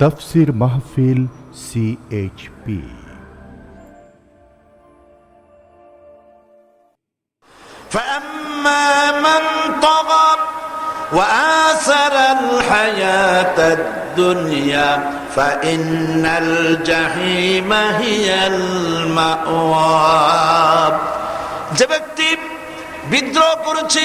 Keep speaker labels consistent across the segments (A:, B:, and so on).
A: তফসির মাহফিল সিএইচপি
B: فأما من طغى وآثر الحياة الدنيا فإن الجحيم هي المأوى যে ব্যক্তি বিদ্রোহ করেছে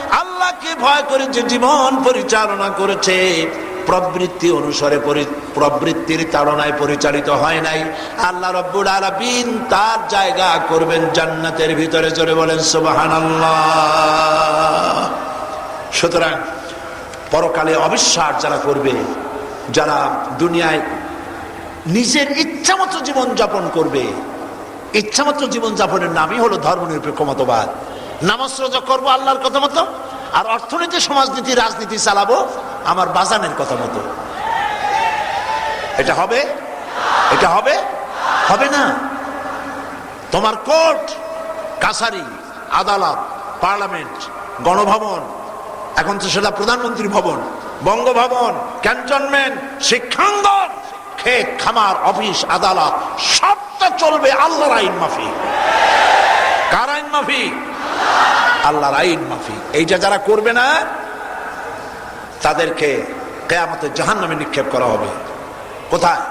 B: আল্লাহকে ভয় করে যে জীবন পরিচালনা করেছে। প্রবৃত্তি অনুসারে পরি- প্রবৃত্তির তাড়নায় পরিচালিত হয় নাই। আল্লাহ রব্বুল আলামিন তার জায়গা করবেন জান্নাতের ভিতরে। জোরে বলেন, সুবহানাল্লাহ। সুতরাং পরকালে অবিশ্বাস যারা করবে, যারা দুনিয়ায় নিজের ইচ্ছামতো জীবন যাপন করবে, ইচ্ছামতো জীবন যাপনের নামই হলো ধর্মনিরপেক্ষ মতবাদ নামাজ রোজা করব আল্লাহর কথা মতো? আর অর্থনীতি, সমাজনীতি, রাজনীতি চালাবো আমার বাজানের কথা মতো। এটা হবে? এটা হবে? হবে না। তোমার কোর্ট, কাছারি, আদালত, পার্লামেন্ট, গণভবন, এখন তো সেটা প্রধানমন্ত্রী ভবন, বঙ্গভবন, ক্যান্টনমেন্ট, শিক্ষাঙ্গন ক্ষেত খামার, অফিস, আদালত, সবটা চলবে আল্লাহর আইন মাফি কার আইন মাফি আল্লাহর আইন মাফি এইটা যারা করবে না, তাদেরকে কেয়ামতে জাহান নামে নিক্ষেপ করা হবে। কোথায়?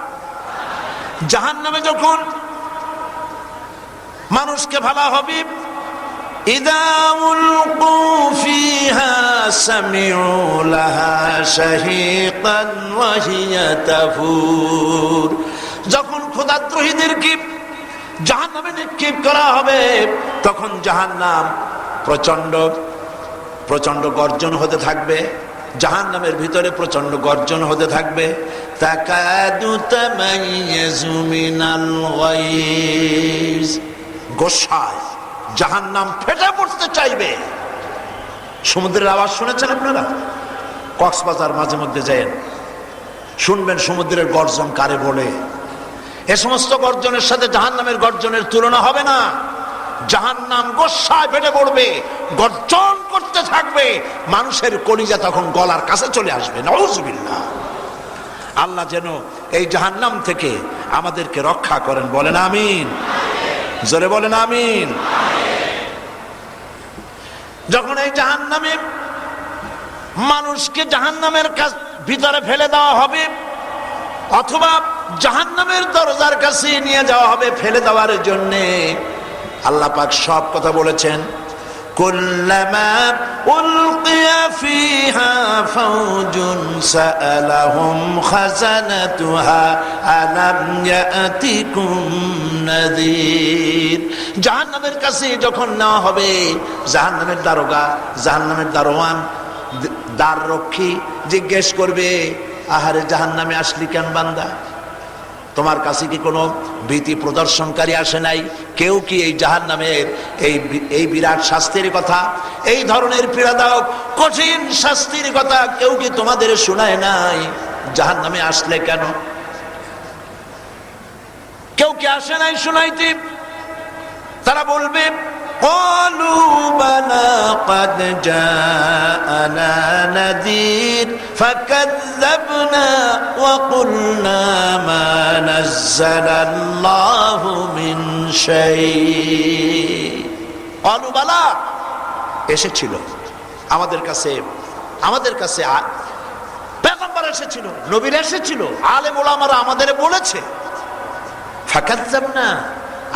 B: জাহান নামে যখন মানুষকে ভালা হবে যখন ক্ষুদাদ্রোহীদের কি জাহান নামে নিক্ষেপ করা হবে। তখন জাহান নাম প্রচণ্ড প্রচণ্ড গর্জন হতে থাকবে। জাহান নামের ভিতরে প্রচণ্ড গর্জন হতে থাকবে। গোসায় জাহান নাম ফেটে পড়তে চাইবে। সমুদ্রের আওয়াজ শুনেছেন আপনারা? কক্সবাজার মাঝে মধ্যে যায় শুনবেন সমুদ্রের গর্জন কারে বলে। এ সমস্ত গর্জনের সাথে জাহান নামের গর্জনের তুলনা হবে না। জাহান নাম গোসায় ফেটে পড়বে, গর্জন করতে থাকবে, মানুষের কলিজা তখন গলার কাছে চলে আসবে। নজবিল্লা আল্লাহ যেন এই জাহান্নাম থেকে আমাদেরকে রক্ষা করেন। বলেন আমিন। জোরে বলেন আমিন। যখন এই জাহান নামে মানুষকে জাহান নামের কাজ ভিতরে ফেলে দেওয়া হবে অথবা জাহান নামের দরজার কাছে নিয়ে যাওয়া হবে ফেলে দেওয়ার জন্য আল্লাহ পাক সব কথা বলেছেন كلما ألقي فيها فوج سألهم خزنتها ألم يأتكم نذير জাহান্নামের কাছে যখন নেওয়া হবে জাহান্নামের দারোগা জাহান্নামের দারোয়ান দ্বার রক্ষী জিজ্ঞেস করবে আহারে জাহান্নামে আসলি কেন বান্দা? তোমার কাছে কি কোনো ভীতি প্রদর্শনকারী আসে নাই? কেউ কি এই জাহান নামের এই এই বিরাট শাস্তির কথা, এই ধরনের পীড়াদায়ক, কঠিন শাস্তির কথা কেউ কি তোমাদের শোনায় নাই? জাহান নামে আসলে কেন? কেউ কি আসে নাই শোনাইতে? তারা বলবে قالوا بلى قد جاءنا نذير فكذبنا وقلنا ما نزل الله من شيء قالوا بلى এসেছিল আমাদের কাছে আমাদের কাছে পেগম্বর এসেছিল নবীর এসেছিল আলেম ওলামারা আমাদের বলেছে ফাঁকাত না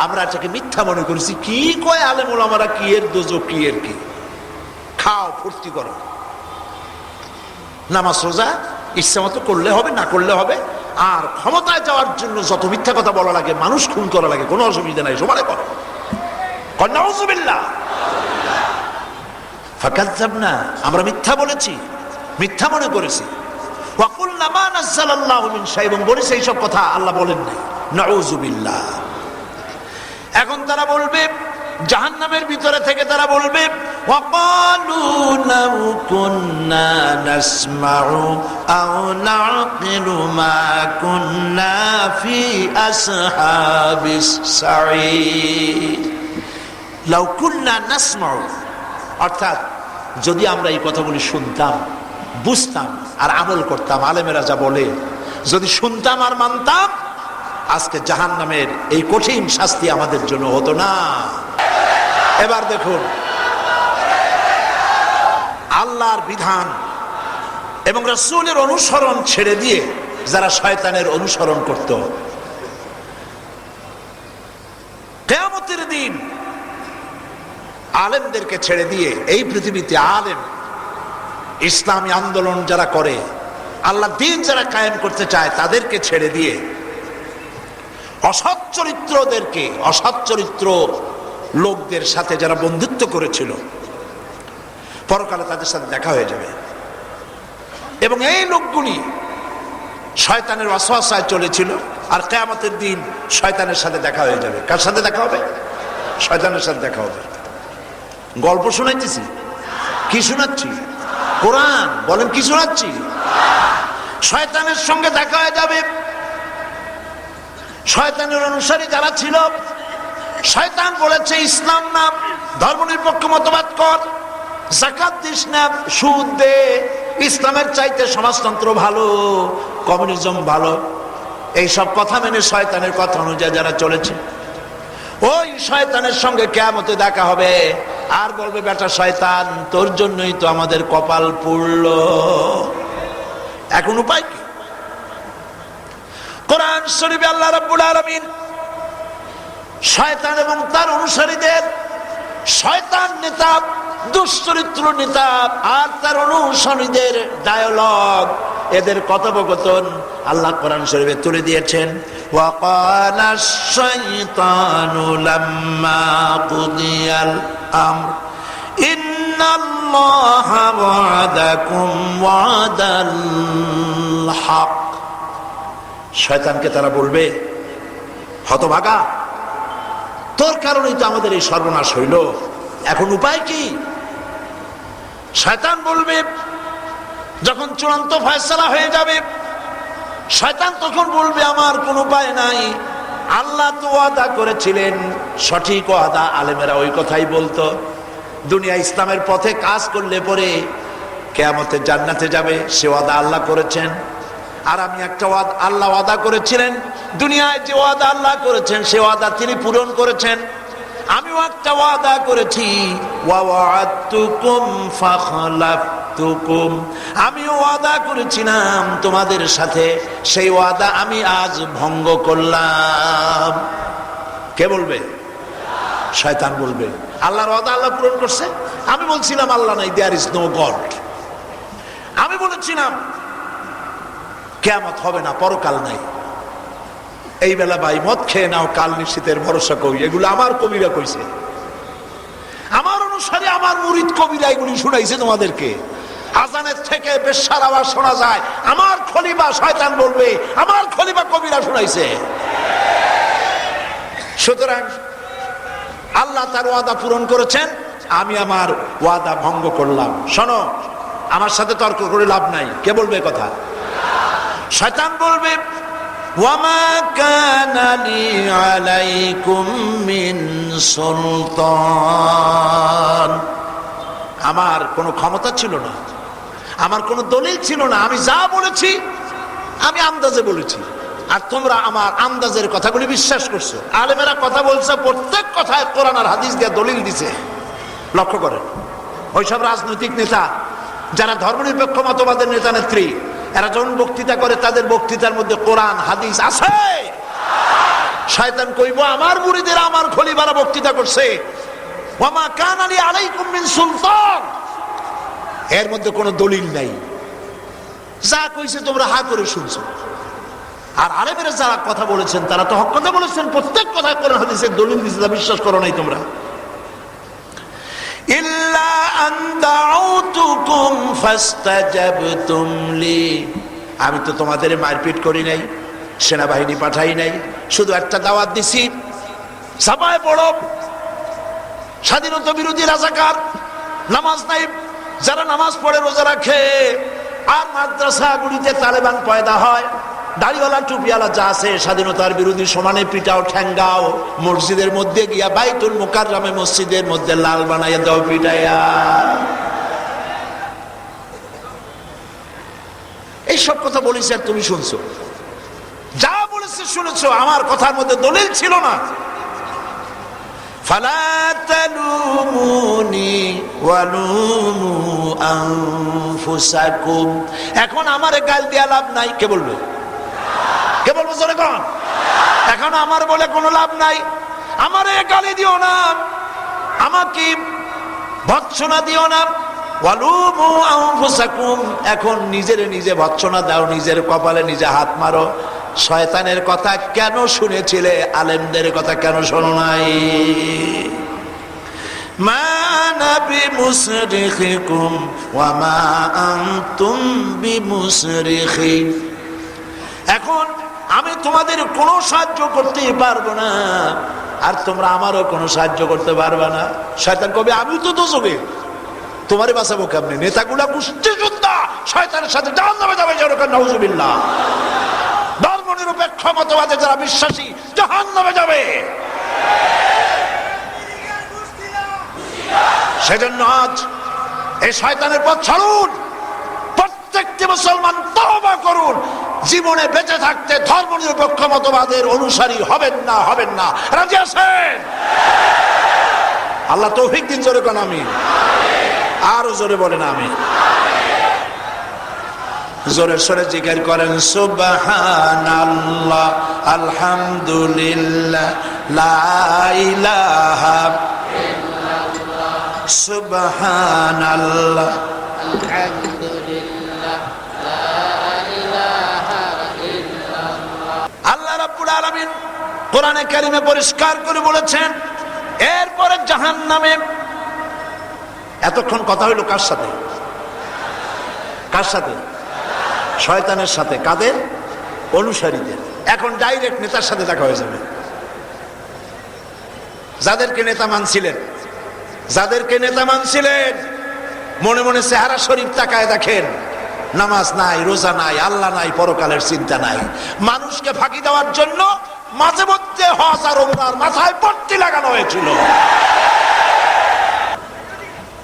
B: আমরা এটাকে মিথ্যা মনে করেছি, কি কয় আলেম ওলামারা কি এর দোজো, কি এর কি? খাও, ফুর্তি করো। নামাজ সোজা ইচ্ছা মতো করলে হবে, না করলে হবে। আর ক্ষমতায় যাওয়ার জন্য যত মিথ্যা কথা বলা লাগে, মানুষ খুন করা লাগে, কোনো অসুবিধা নাই সমানে করো কন্যা না আমরা মিথ্যা বলেছি, মিথ্যা মনে করেছি। ওয়াকুল্না মা নাযালাল্লাহু মিন শাই, এবং বলেছে, এইসব কথা আল্লাহ বলেন নাই। নাউযুবিল্লাহ এখন তারা বলবে জাহান নামের ভিতরে থেকে তারা বলবে অর্থাৎ যদি আমরা এই কথাগুলি শুনতাম, বুঝতাম আর আমল করতাম, আলেমেরা যা বলে, যদি শুনতাম আর মানতাম আজকে জাহান নামের এই কঠিন শাস্তি আমাদের জন্য হতো না। এবার দেখুন, আল্লাহর বিধান এবং রসুলের অনুসরণ ছেড়ে দিয়ে যারা শয়তানের অনুসরণ করত। কেয়ামতের দিন আলেমদেরকে ছেড়ে দিয়ে এই পৃথিবীতে আলেম, ইসলামী আন্দোলন যারা করে, আল্লাহ দিন যারা কায়েম করতে চায় তাদেরকে ছেড়ে দিয়ে অসৎ চরিত্রদেরকে, অসৎ চরিত্র লোকদের সাথে যারা বন্ধুত্ব করেছিল, পরকালে তাদের সাথে দেখা হয়ে যাবে। এবং এই লোকগুলি শয়তানের অসহায় চলেছিল, আর কেয়ামতের দিন শয়তানের সাথে দেখা হয়ে যাবে। কার সাথে দেখা হবে? শয়তানের সাথে দেখা হবে। গল্প শোনাইতেছি? কি শোনাচ্ছি? কোরআন? বলেন, কি শোনাচ্ছি? শয়তানের সঙ্গে দেখা হয়ে যাবে। শয়তানের অনুসারী যারা ছিল, শয়তান বলেছে, ইসলাম নাম ধর্মনিরপেক্ষ মতবাদ কর জাকাত দিস না, সুদ দে। ইসলামের চাইতে সমাজতন্ত্র ভালো, কমিউনিজম ভালো। এই সব কথা মেনে শয়তানের কথা অনুযায়ী যারা চলেছে, ওই শয়তানের সঙ্গে কেমতে দেখা হবে। আর বলবে, বেটা শয়তান, তোর জন্যই তো আমাদের কপাল পুড়ল। এখন উপায় কি? কোরআন শরীফে আল্লাহ রাব্বুল আলামিন শয়তান এবং তার অনুসারীদের শয়তান নেতা দুশ্চরিত্র নেতা আর তার অনুসারীদের ডায়ালগ এদের কথোপকথন আল্লাহ কোরআন শরীফে তুলে দিয়েছেন وقال الشيطان لما قضي الأمر إن الله وعدكم وعد الحق শয়তানকে তারা বলবে, হতভাগা, তোর কারণেই তো আমাদের এই সর্বনাশ হইল। এখন উপায় কি? শয়তান বলবে, যখন চূড়ান্ত ফয়সলা হয়ে যাবে, শয়তান তখন বলবে, আমার কোনো উপায় নাই। আল্লাহ তো ওয়াদা করেছিলেন, সঠিক ওয়াদা, আলেমেরা ওই কথাই বলতো। দুনিয়া ইসলামের পথে কাজ করলে পরে কেয়ামতের জান্নাতে যাবে, সে ওয়াদা আল্লাহ করেছেন। আর আমি একটা ওয়াদ, আল্লাহ ওয়াদা করেছিলেন। দুনিয়ায় যে ওয়াদা আল্লাহ করেছেন, সে ওয়াদা তিনি পূরণ করেছেন। আমিও একটা ওয়াদা করেছি। আমিও ওয়াদা করেছিলাম তোমাদের সাথে। সেই ওয়াদা আমি আজ ভঙ্গ করলাম। কে বলবে? শয়তান বলবে। আল্লাহর ওয়াদা আল্লাহ পূরণ করছে। আমি বলছিলাম, আল্লাহ নাই দেয়ার ইজ নো গড আমি বলেছিলাম কেয়ামত হবে না, পরকাল নাই। এই বেলা ভাই, মদ খেয়ে নাও, কাল নিশ্চিতের ভরসা কই এগুলো আমার কবিরা কইছে। আমার অনুসারে আমার মুরিদ কবিরা এগুলি শুনাইছে তোমাদেরকে। আজানের থেকে বেশার আওয়াজ শোনা যায়। আমার খলিবা শয়তান বলবে, আমার খলিবা কবিরা শুনাইছে। সুতরাং আল্লাহ তার ওয়াদা পূরণ করেছেন, আমি আমার ওয়াদা ভঙ্গ করলাম। শোনো, আমার সাথে তর্ক করে লাভ নাই। কে বলবে কথা? শয়তান বলবে আমার কোনো ক্ষমতা ছিল না, আমার কোনো দলিল ছিল না, আমি যা বলেছি, আমি আন্দাজে বলেছি। আর তোমরা আমার আন্দাজের কথাগুলি বিশ্বাস করছ। আলেমেরা কথা বলছে, প্রত্যেক কথায় কোরআন আর হাদিস দিয়ে দলিল দিছে। লক্ষ্য করেন, ওইসব রাজনৈতিক নেতা, যারা ধর্মনিরপেক্ষ মতবাদের নেতা নেত্রী এরা যখন বক্তৃতা করে, তাদের বক্তৃতার মধ্যে কোরআন, হাদিস আছে। শয়তান কইব, আমার মুড়িদের আমার খলিবারা বক্তৃতা করছে। ওয়ামা কান আলী আলাইকুম মিন সুলতান। এর মধ্যে কোনো দলিল নাই। যা কইছে তোমরা হা করে শুনছো। আর আরেবের যারা কথা বলেছেন, তারা তো হক কথা বলেছেন। প্রত্যেক কথায় কোরআন, হাদিসের দলিল তা বিশ্বাস করো নাই তোমরা। আমি তো তোমাদের মারপিট করি নাই, সেনাবাহিনী পাঠাই নাই, শুধু একটা দাওয়াত দিছি। সাবায় পড়ো স্বাধীনতা বিরোধী রাজাকার, নামাজ নাই, যারা নামাজ পড়ে রোজা রাখে, আর মাদ্রাসা গুলিতে তালেবান পয়দা হয় দাড়িওয়ালা টুপিওয়ালা যা আছে স্বাধীনতার বিরোধী সমানে পিটাও ঠ্যাঙ্গাও, মসজিদের মধ্যে গিয়া বাইতুল মুকাররামে মসজিদের মধ্যে লাল বানাইয়া দাও পিটাইয়া। এইসব কথা বলিস আর তুমি শুনছো। যা বলেছে শুনেছো, আমার কথার মধ্যে দলিল ছিল না। এখন আমার গাল দিয়া লাভ নাই, কে বলবে? কে বলব জোরে কোন? এখন আমার বলে কোনো লাভ নাই। আমারে গালি দিও না। আমাকে ভৎসনা দিও না। এখন নিজের নিজে ভৎসনা দাও, নিজের কপালে নিজে হাত মারো। শয়তানের কথা কেন শুনেছিলে? আলেমদের কথা কেন শোনো নাই? এখন আমি তোমাদের কোনো সাহায্য করতে পারব না। আর তোমরা আমারও কোনো সাহায্য করতে পারবে না। শয়তান কবে? আমি তো দোষবে তোমারে বাঁচাবো কেমনি? নেতাগুলা কুস্তি যোদ্ধা, শয়তানের সাথে জাহান নামে যাবে যেরকম নজুবিল্লাহ ধর্ম নিরপেক্ষ মতবাদে যারা বিশ্বাসী জাহান নামে যাবে। সেজন্য আজ এই শয়তানের পথ ছাড়ুন। মুসলমান তওবা করুন। জীবনে বেঁচে থাকতে ধর্ম নিরপেক্ষ মতবাদের অনুসারী হবেন না হবেন না। রাজি আছেন? আল্লাহ তৌফিক দিন, জোরে কোন আমি আরও জোরে বলেন আমি জোরে সরে জিজ্ঞেস করেন সুবাহান আল্লাহ আলহামদুলিল্লাহ, লা ইলাহা সুবহান আল্লাহ কোরআনে কারিমে পরিষ্কার করে বলেছেন, এরপরে জাহান নামে এতক্ষণ কথা হইল কার সাথে? কার সাথে? শয়তানের সাথে। কাদের? অনুসারীদের। এখন ডাইরেক্ট নেতার সাথে দেখা হয়ে যাবে। যাদেরকে নেতা মানছিলেন, যাদেরকে নেতা মানছিলেন, মনে মনে চেহারা শরীফ তাকায় দেখেন, নামাজ নাই, রোজা নাই, আল্লাহ নাই, পরকালের চিন্তা নাই। মানুষকে ফাঁকি দেওয়ার জন্য মাঝে মধ্যে হজ আর ওমরার মাথায় পট্টি লাগানো হয়েছিল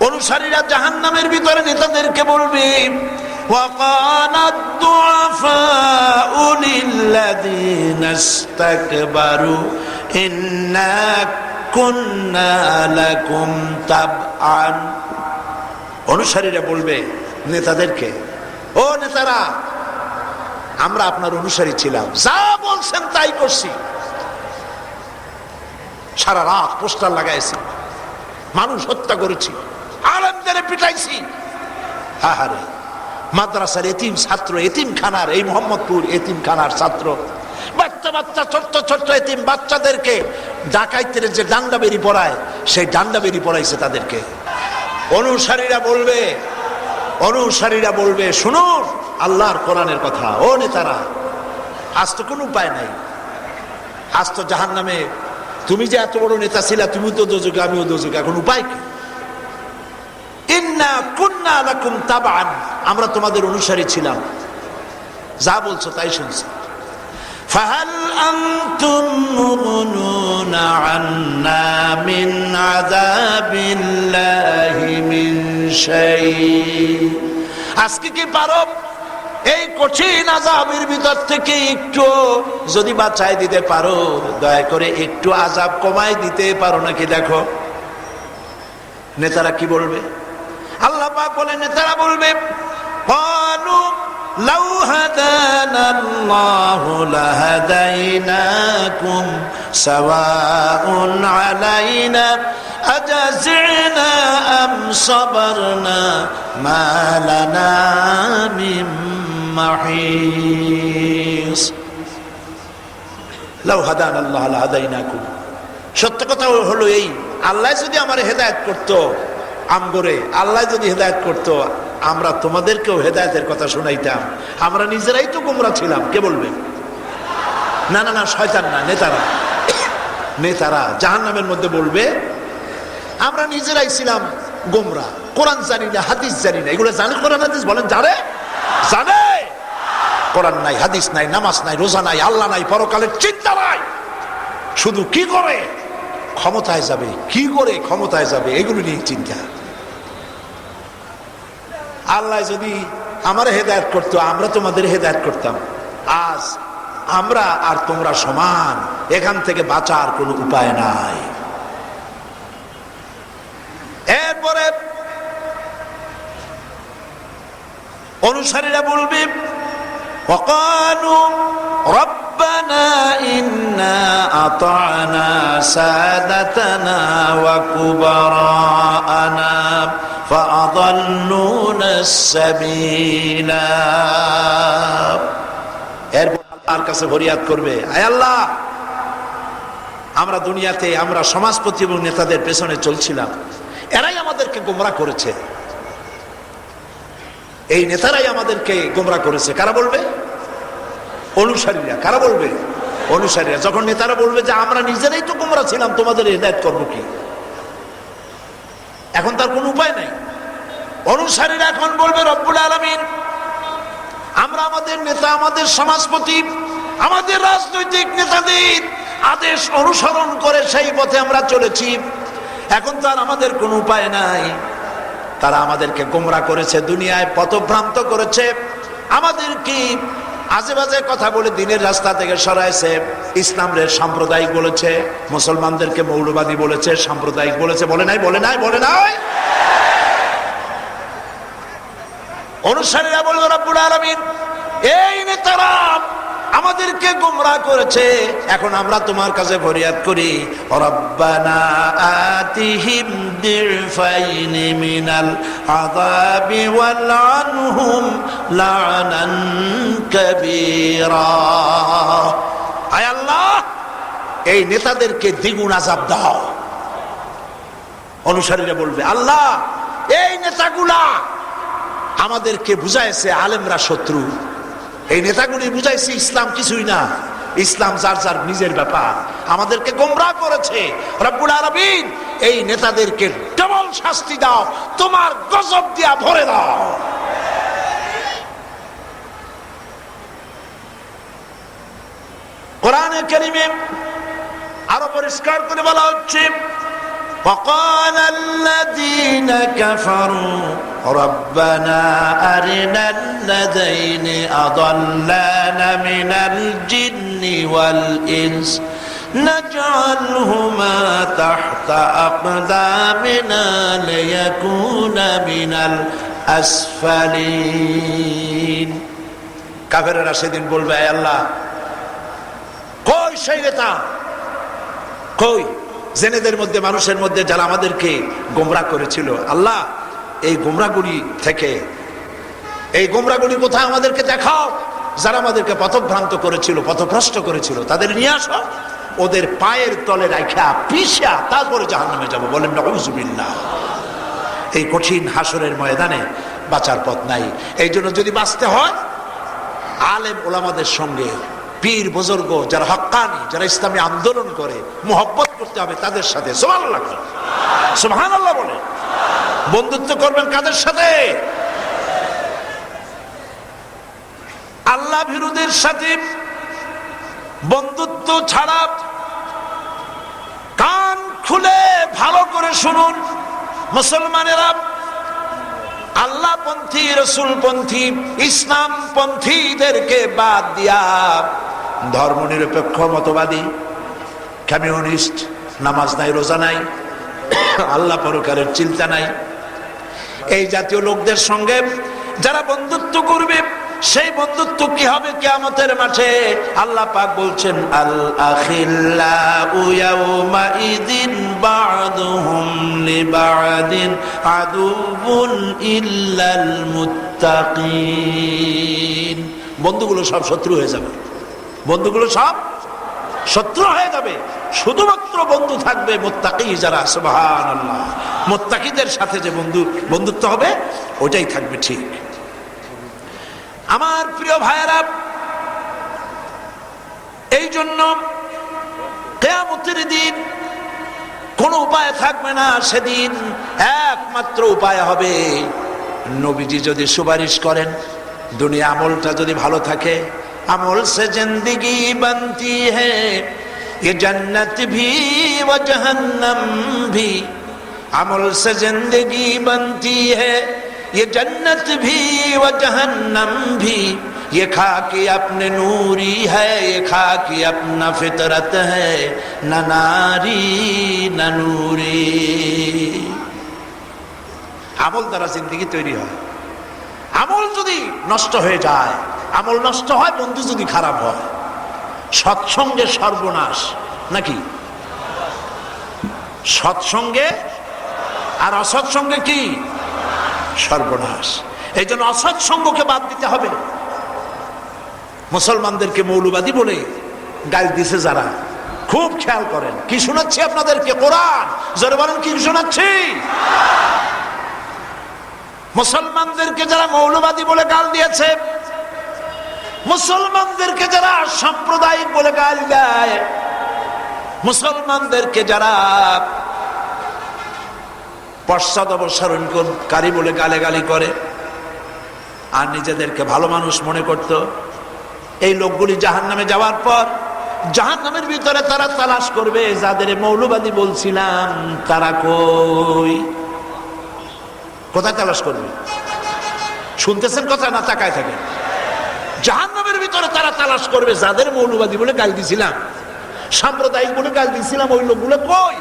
B: অনুসারীরা জাহান নামের ভিতরে নেতাদেরকে বলবে وقال الضعفاء للذين استكبروا إنا كنا لكم تبعا অনুসারীরা বলবে নেতাদেরকে ও নেতারা আমরা আপনার অনুসারী ছিলাম যা বলছেন, তাই করছি। সারা রাত পোস্টার লাগাইছি। মানুষ হত্যা করেছি। আলেমদের পিটাইছি। হাহারে মাদ্রাসার এতিম ছাত্র এতিম খানার এই মোহাম্মদপুর এতিম খানার ছাত্র। বাচ্চা বাচ্চা, ছোট্ট ছোট্ট এতিম বাচ্চাদেরকে ডাকাইতের যে ডান্ডা বেরি পড়ায় সেই ডান্ডা বেরি পড়াইছে তাদেরকে। অনুসারীরা বলবে অনুসারীরা বলবে, শুনুন, আল্লাহর কোরআনের কথা। ও নেতারা আজ তো কোনো উপায় নাই আজ তো জাহান নামে তুমি যে এত বড় নেতা ছিলা তুমি তো দোজক আমিও দোজক এখন উপায় কি ইন্না কুন্না লাকুম তাবান আমরা তোমাদের অনুসারী ছিলাম যা বলছো তাই শুনছি فهل أنتم مغنون عنا من عذاب الله من شيء আজকে কি পারো এই কঠিন আজাবের ভিতর থেকে একটু যদি বাঁচাই দিতে পারো, দয়া করে একটু আজাব কমাই দিতে পারো নাকি দেখো? নেতারা কি বলবে? আল্লাহ বলে নেতারা বলবে لو هدانا الله لهديناكم سواء علينا أجزعنا أم صبرنا ما لنا من محيص لو هدانا الله لهديناكم সত্য কথা হলো এই আল্লাহ যদি আমার হেদায়ত করতো আমগরে আল্লাহ যদি হেদায়ত করতো আমরা তোমাদেরকেও হেদায়তের কথা শোনাইতাম। আমরা নিজেরাই তো গোমরা ছিলাম, কে বলবে? না না না, শয়তান না, নেতারা। নেতারা জাহান নামের মধ্যে বলবে, আমরা নিজেরাই ছিলাম গোমরা। কোরআন জানি না, হাদিস জানি না। এগুলো জানে কোরআন, হাদিস বলেন, জানে? জানে? কোরআন নাই, হাদিস নাই, নামাজ নাই, রোজা নাই, আল্লাহ নাই পরকালের চিন্তা নাই। শুধু কি করে? ক্ষমতায় যাবে, কি করে ক্ষমতায় যাবে? এগুলো নিয়ে চিন্তা। আল্লাহ যদি আমার হেদায়ত করতো আমরা তোমাদের হেদায়ত করতাম আজ আমরা আর তোমরা সমান এখান থেকে বাঁচার কোনো উপায় নাই এরপরে অনুসারীরা বলবে وقالوا ربنا إنا أطعنا سادتنا وكبراءنا فأضلونا السبيلا এরপর আল্লাহর কাছে ফরিয়াদ করবে। আয় আল্লাহ, আমরা দুনিয়াতে, আমরা সমাজপতি এবং নেতাদের পেছনে চলছিলাম। এরাই আমাদেরকে গোমরা করেছে। এই নেতারাই আমাদেরকে গোমরা করেছে। কারা বলবে? অনুসারীরা। কারা বলবে? অনুসারীরা। যখন নেতারা বলবে যে, আমরা নিজেরাই তো গোমরা ছিলাম, তোমাদের হেদায়ত করব কি? এখন তার কোনো উপায় নাই। অনুসারীরা এখন বলবে, রব্বুল আলমিন, আমরা আমাদের নেতা, আমাদের সমাজপতি, আমাদের রাজনৈতিক নেতাদের আদেশ অনুসরণ করে সেই পথে আমরা চলেছি। এখন তার আমাদের কোনো উপায় নাই। তারা আমাদেরকে গোমরা করেছে, দুনিয়ায় পথভ্রান্ত করেছে। আমাদেরকে আজে বাজে কথা বলে দিনের রাস্তা থেকে সরাইছে, ইসলামের সাম্প্রদায়িক বলেছে, মুসলমানদেরকে মৌলবাদী বলেছে, সাম্প্রদায়িক বলেছে, বলে নাই বলে নাই বলে নাই। অনুসারীরা বলল, রব্বুল আলামিন, এই নেতারা আমাদেরকে গোমরা করেছে। এখন আমরা তোমার কাছে ফরিয়াদ করি। মিনাল আল্লাহ, এই নেতাদেরকে দ্বিগুণ আযাব দাও। অনুসারীরা বলবে, আল্লাহ, এই নেতাগুলা আমাদেরকে বুঝাইছে আলেমরা শত্রু। এই নেতাগুলি বুঝাইছে, ইসলাম কিছুই না। ইসলাম যার যার নিজের ব্যাপার। আমাদেরকে গোমরা করেছে। রব্বুল আরবিন এই নেতাদেরকে ডবল শাস্তি দাও। তোমার গজব দিয়া ভরে দাও। কোরআনে কারিমে আরও পরিষ্কার করে বলা হচ্ছে وقال الذين كفروا ربنا أرنا الذين أضلانا من الجن والإنس نجعلهما تحت أقدامنا ليكون من الأسفلين কাফেরেরা সেদিন বলবে "আয় আল্লাহ কই সেই নেতা কই জেনেদের মধ্যে, মানুষের মধ্যে যারা আমাদেরকে গোমরা করেছিল, আল্লাহ, এই গোমরাগুড়ি থেকে, এই গোমরাগুড়ি কোথায় আমাদেরকে দেখাও। যারা আমাদেরকে পথভ্রান্ত করেছিল, পথভ্রষ্ট করেছিল, তাদের নিয়ে আসো। ওদের পায়ের তলে রাখা পিসা তারপরে জাহান নামে যাব বলেন নজুবিল্লাহ এই কঠিন হাসরের ময়দানে বাঁচার পথ নাই। এই জন্য যদি বাঁচতে হয়, আলেম ওলামাদের সঙ্গে, পীর বুজুর্গ যারা হকানি যারা ইসলামী আন্দোলন করে, মোহব্বত করতে হবে তাদের সাথে। সোমান আল্লাহ সোহান আল্লাহ বলে। বন্ধুত্ব করবেন কাদের সাথে? আল্লাহ বিরুদের সাথে বন্ধুত্ব ছাড়া কান খুলে ভালো করে শুনুন, মুসলমানেরা। আল্লাহ পন্থী রসুল পন্থী ইসলাম পন্থীদেরকে বাদ দিয়া ধর্ম নিরপেক্ষ মতবাদী কমিউনিস্ট, নামাজ নাই, রোজা নাই, আল্লাহ পরকারের চিন্তা নাই। এই জাতীয় লোকদের সঙ্গে যারা বন্ধুত্ব করবে, সেই বন্ধুত্ব কি হবে কিয়ামতের মাঠে? আল্লাহ পাক বলছেন আল ইয়াউমা ইদিন মুত্তাকিন বন্ধুগুলো সব শত্রু হয়ে যাবে। বন্ধুগুলো সব শত্রু হয়ে যাবে। শুধুমাত্র বন্ধু থাকবে মুত্তাকি যারা, সুবহানাল্লাহ। মোত্তাকিদের সাথে যে বন্ধু, বন্ধুত্ব হবে ওটাই থাকবে ঠিক। আমার প্রিয় ভাইয়েরা, এই জন্য কেয়ামতের দিন কোনো উপায় থাকবে না, সেদিন একমাত্র উপায় হবে। নবীজি যদি সুপারিশ করেন, দুনিয়া আমলটা যদি ভালো থাকে अमूल से ज़िंदगी बनती है। ये जन्नत भी व जहन्नम भी अमूल से ज़िंदगी बनती है। ये जन्नत भी व जहन्नम भी ये खाकी अपने नूरी है। ये खाकी अपना फितरत है। न नारी, न नूरी। अमूल तरह ज़िंदगी तेरी है। আমল যদি নষ্ট হয়ে যায়, আমল নষ্ট হয় বন্ধু যদি খারাপ হয়, সৎসঙ্গে সর্বনাশ, নাকি? সৎসঙ্গে আর অসৎসঙ্গে কি? সর্বনাশ। এই জন্য অসৎসঙ্গকে বাদ দিতে হবে। মুসলমানদেরকে মৌলবাদী বলে গাল দিছে যারা। খুব খেয়াল করেন। কি শোনাচ্ছি আপনাদেরকে? কোরআন। জোরে বলেন, কি শোনাচ্ছি? মুসলমানদেরকে যারা মৌলবাদী বলে গাল দিয়েছে, মুসলমানদেরকে যারা সাম্প্রদায়িক বলে গাল দেয়, মুসলমানদেরকে যারা পশ্চাৎ অবসরণকারী বলে গালে গালি করে, আর নিজেদেরকে ভালো মানুষ মনে করত, এই লোকগুলি জাহান নামে যাওয়ার পর জাহান নামের ভিতরে তারা তালাশ করবে, যাদের মৌলবাদী বলছিলাম তারা কই? কোথায় তালাশ করবে শুনতেছেন কথা না তাকায় থাকে জাহান নামের ভিতরে তারা তালাশ করবে যাদের মৌলবাদী বলে গাল দিছিলাম সাম্প্রদায়িক বলে গাল দিছিলাম ওই লোকগুলো কই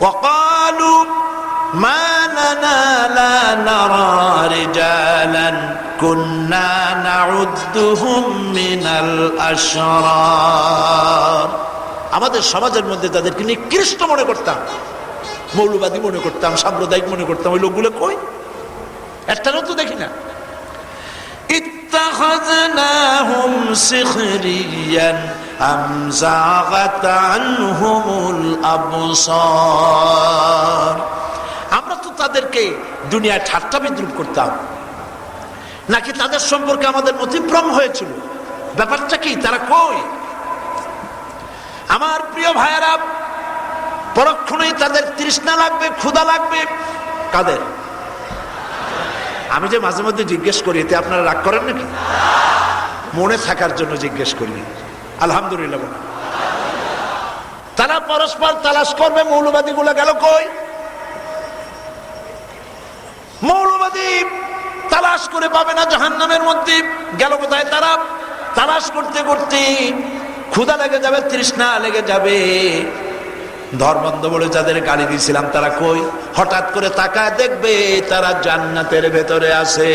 B: وقالوا ما لنا لا نرى رجالا كنا نعدهم من الأشرار আমাদের সমাজের মধ্যে তাদেরকে নিকৃষ্ট মনে করতাম মৌলবাদী মনে করতাম সাম্প্রদায়িক মনে করতাম ওই লোকগুলো কই একটারও তো দেখি না اتخذناهم سخريا أم زاغت عنهم الأبصار আমরা তো তাদেরকে দুনিয়ায় ঠাট্টা বিদ্রুপ করতাম নাকি তাদের সম্পর্কে আমাদের মতিভ্রম হয়েছিল ব্যাপারটা কি তারা কই আমার প্রিয় ভাইয়েরা পরক্ষণেই তাদের তৃষ্ণা লাগবে, ক্ষুধা লাগবে। কাদের? আমি যে মাঝে মধ্যে জিজ্ঞেস করি, এতে আপনারা রাগ করেন নাকি? মনে থাকার জন্য জিজ্ঞেস করি। আলহামদুলিল্লাহ তারা পরস্পর তালাশ করবে মৌলবাদী গুলো গেল কই? মৌলবাদী তালাশ করে পাবে না জাহান্নামের মধ্যে। গেল কোথায় তারা? তালাশ করতে করতে ক্ষুধা লেগে যাবে, তৃষ্ণা লেগে যাবে। ধর্মন্ধ বলে যাদের গালি দিয়েছিলাম, তারা কই? হঠাৎ করে তাকায় দেখবে তারা জান্নাতের ভেতরে আছে।